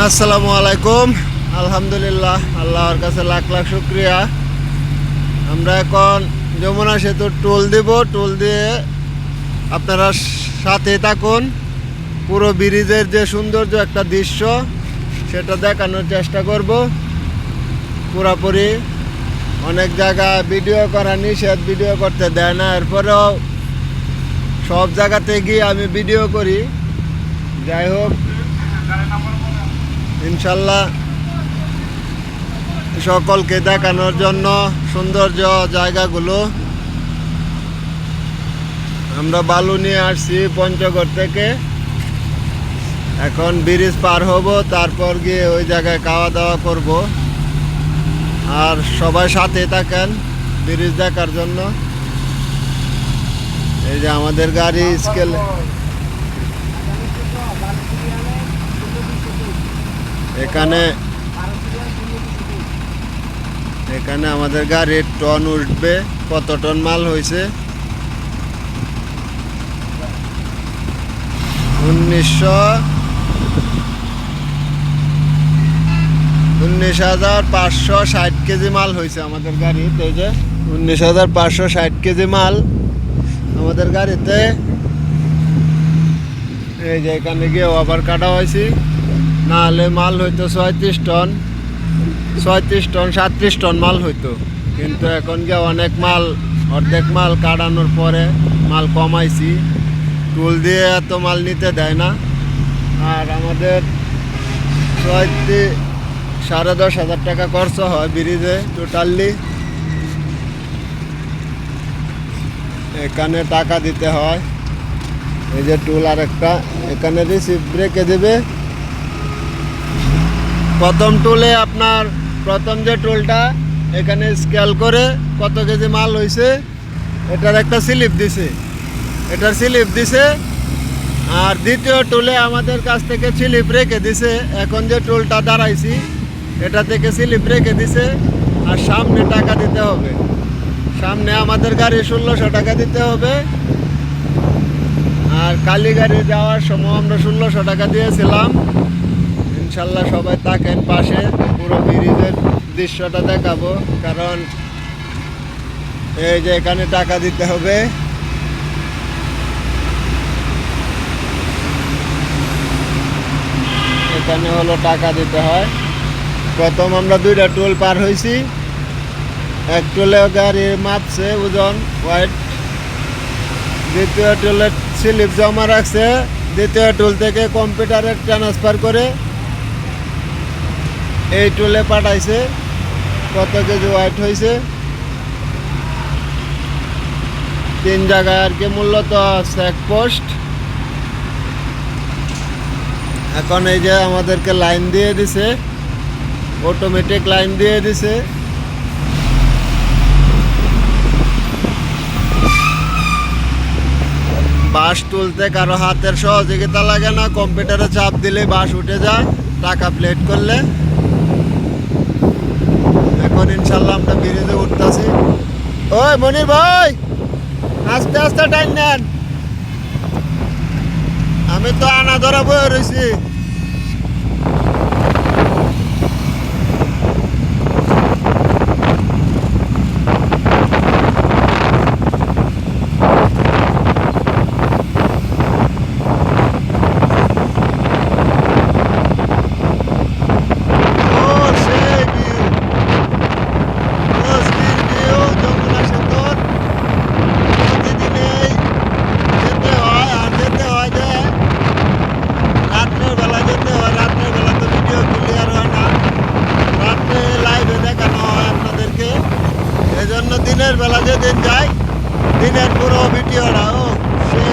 আসসালামু আলাইকুম। আলহামদুলিল্লাহ, আল্লাহর কাছে লাখ লাখ শুক্রিয়া। আমরা এখন যমুনা সেতুর টোল দিব। টোল দিয়ে আপনারা সাথে থাকুন। পুরো ব্রিজের যে সৌন্দর্য একটা দৃশ্য, সেটা দেখানোর চেষ্টা করব। পুরাপুরি অনেক জায়গা ভিডিও করা নিষেধ, ভিডিও করতে দেয় না। এরপরেও সব জায়গাতে গিয়ে আমি ভিডিও করি। যাই হোক ইনশাল্লাহ সকলকে দেখানোর জন্য সৌন্দর্য জায়গাগুলো। আমরা বালু নিয়ে আসছি পঞ্চগড় থেকে। এখন ব্রিজ পার হব, তারপর গিয়ে ওই জায়গায় খাওয়া দাওয়া করব। আর সবাই সাথে থাকেন ব্রিজ দেখার জন্য। এই যে আমাদের গাড়ি, স্কেল এখানে এখানে আমাদের গাড়ির টন উঠবে। কত টন মাল হয়েছে উনিশশো উনিশ হাজার পাঁচশো ষাট কেজি মাল হয়েছে আমাদের গাড়িতে যে উনিশ হাজার পাঁচশো ষাট কেজি মাল আমাদের গাড়িতে। এই যে এখানে গিয়ে ওভার কাটা হয়েছি না হলে মাল হইতো ছয়ত্রিশ টন ছয়ত্রিশ টন সাতত্রিশ টন মাল হইতো। কিন্তু এখন গিয়ে অনেক মাল, অর্ধেক মাল কাটানোর পরে মাল কমাইছি। টুল দিয়ে এত মাল নিতে দেয় না। আর আমাদের ছয়ত্রিশ সাড়ে দশ হাজার টাকা খরচ হয় ব্রিজে টোটালি এখানে টাকা দিতে হয়। এই যে টুল আর একটা এখানে রিসিভ ব্রেকে দেবে। প্রথম টুলে আপনার প্রথম যে টুলটা এখানে স্কেল করে কত কেজি মাল হয়েছে এটার একটা স্লিপ দিছে। এটার স্লিপ দিছে, আর দ্বিতীয় টুলে আমাদের কাছ থেকে স্লিপ রেখে দিছে, এখন যে টুলটা দাঁড়াইছি, এটা থেকে স্লিপ রেখে দিছে, আর সামনে টাকা দিতে হবে। সামনে আমাদের গাড়ি ষোলোশো টাকা দিতে হবে, আর কালীগাড়ি যাওয়ার সময় আমরা ষোলোশো টাকা দিয়েছিলাম। ইনশাল্লাহ সবাই থাকেন পাশে। পুরো ব্রিজের দৃশ্যটা দেখাবো, কারণ এই যে এখানে টাকা দিতে হবে। এখানে হলো টাকা দিতে হয়। প্রথম আমরা দুইটা টোল পার হয়েছি এক টোলে গাড়ি মাপছে, ওজন ওয়াইট দ্বিতীয় টোলে স্লিপ জমা রাখছে। দ্বিতীয় টোল থেকে কম্পিউটারে ট্রান্সফার করে এই টোলে পাঠাইছে। কত কেজি ওয়াইট হয়েছে তিন জায়গায় আর কি মূলত চেকপোস্ট এখন এই যে আমাদেরকে লাইন দিয়ে দিছে। অটোমেটিক লাইন দিয়ে দিছে। বাস তুলতে কারও হাতের সহযোগিতা লাগে না, কম্পিউটারে চাপ দিলে বাস উঠে যায়, টাকা প্লেট করলে। এখন ইনশাল্লাহ আমরা ব্রিজে উঠতেছি। ওই মনির ভাই, আস্তে আস্তে টাইম নেন। আমি তো আনা ধরা বয়ে রয়েছি বেলা যেদিন যায় দিনের পুরো ভিডিওটা ও সে